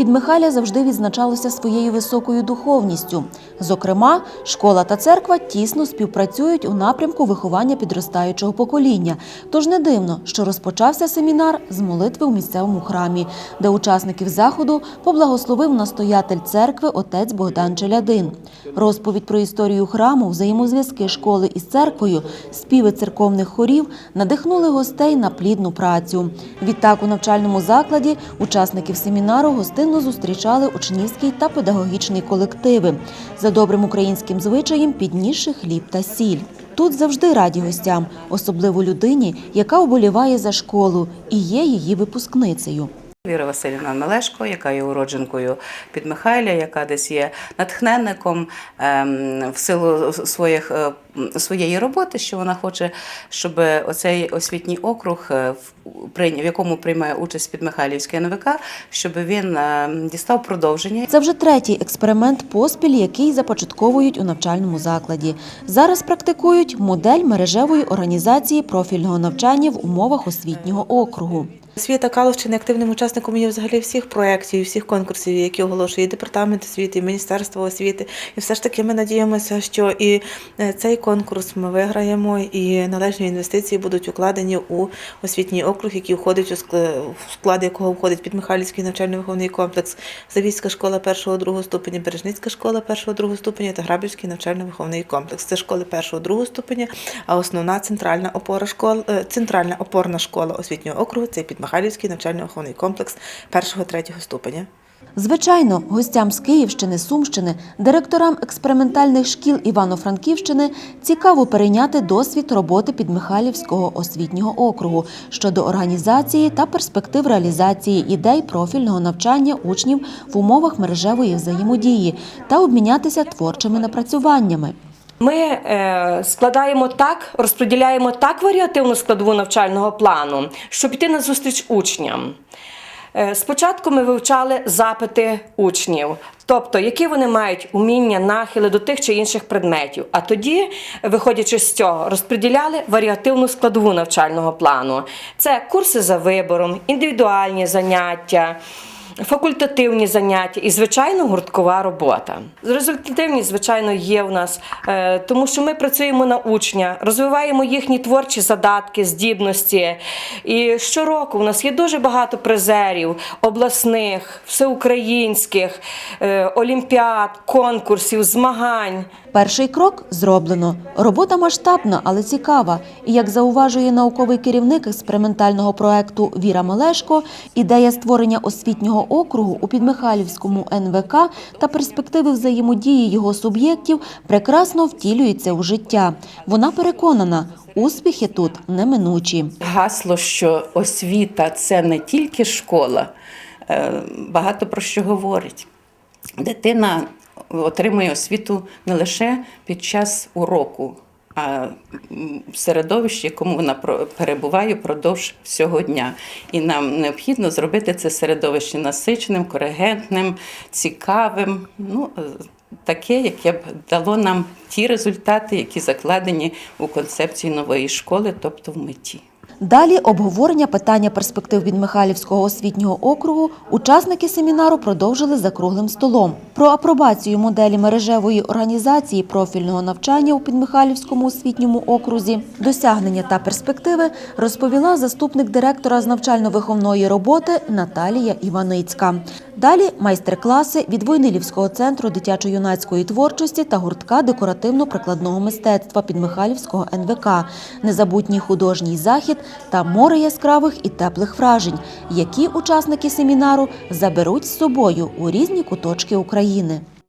Підмихайля завжди відзначалося своєю високою духовністю. Зокрема, школа та церква тісно співпрацюють у напрямку виховання підростаючого покоління. Тож не дивно, що розпочався семінар з молитви у місцевому храмі, де учасників заходу поблагословив настоятель церкви отець Богдан Челядин. Розповідь про історію храму, взаємозв'язки школи із церквою, співи церковних хорів надихнули гостей на плідну працю. Відтак у навчальному закладі учасників семінару гостинно зустрічали учнівський та педагогічний колективи. За добрим українським звичаєм піднісши хліб та сіль. Тут завжди раді гостям, особливо людині, яка оболіває за школу і є її випускницею. Віра Васильівна Мелешко, яка є уродженкою під Михайля, яка десь є натхненником ем, в силу своїх, е, своєї роботи, що вона хоче, щоб оцей освітній округ, е, в- якому приймає участь Підмихайлівський НВК, щоб він е, дістав продовження. Це вже третій експеримент поспіль, який започатковують у навчальному закладі. Зараз практикують модель мережевої організації профільного навчання в умовах освітнього округу. Світа Калущина активним учасником є взагалі всіх проєктів, всіх конкурсів, які оголошує департамент освіти, і Міністерство освіти. І все ж таки ми надіємося, що і е, цей конкурс ми виграємо, і належні інвестиції будуть укладені у освітній округ, який входить у склад якого входить Підмихайлівський навчально-виховний комплекс, Завійська школа першого другого ступеня, Бережницька школа першого другого ступеня та Грабівський навчально-виховний комплекс. Це школи першого другого ступеня, а основна центральна опора школ, е, центральна опорна школа освітнього округу це Підмихайлівський навчально-виховний комплекс першого третього ступеня. Звичайно, гостям з Київщини, Сумщини, директорам експериментальних шкіл Івано-Франківщини цікаво перейняти досвід роботи Підмихайлівського освітнього округу щодо організації та перспектив реалізації ідей профільного навчання учнів в умовах мережевої взаємодії та обмінятися творчими напрацюваннями. Ми е, складаємо так, розподіляємо так варіативну складову навчального плану, щоб піти на зустріч учням. Е, Спочатку ми вивчали запити учнів, тобто які вони мають уміння, нахили до тих чи інших предметів. А тоді, виходячи з цього, розподіляли варіативну складову навчального плану. Це курси за вибором, індивідуальні заняття. Факультативні заняття і, звичайно, гурткова робота. Результативність, звичайно, є у нас, е, тому що ми працюємо на учня, розвиваємо їхні творчі задатки, здібності. І щороку у нас є дуже багато призерів обласних, всеукраїнських, е, олімпіад, конкурсів, змагань. Перший крок зроблено. Робота масштабна, але цікава. І як зауважує науковий керівник експериментального проекту Віра Мелешко, ідея створення освітнього округу у Підмихайлівському НВК та перспективи взаємодії його суб'єктів прекрасно втілюються у життя. Вона переконана, успіхи тут неминучі. Гасло, що освіта це не тільки школа, е, багато про що говорить. Дитина отримує освіту не лише під час уроку, а в середовищі, якому вона перебуває впродовж всього дня. І нам необхідно зробити це середовище насиченим, коригентним, цікавим. Ну, е, Таке, яке б дало нам ті результати, які закладені у концепції нової школи, тобто в меті. Далі обговорення питання перспектив від Михайлівського освітнього округу учасники семінару продовжили за круглим столом. Про апробацію моделі мережевої організації профільного навчання у Підмихайлівському освітньому окрузі, досягнення та перспективи розповіла заступник директора з навчально-виховної роботи Наталія Іваницька. Далі майстер-класи від Войнилівського центру дитячо-юнацької творчості та гуртка декоративно-прикладного мистецтва Підмихайлівського НВК, незабутній художній захід та море яскравих і теплих вражень, які учасники семінару заберуть з собою у різні куточки України.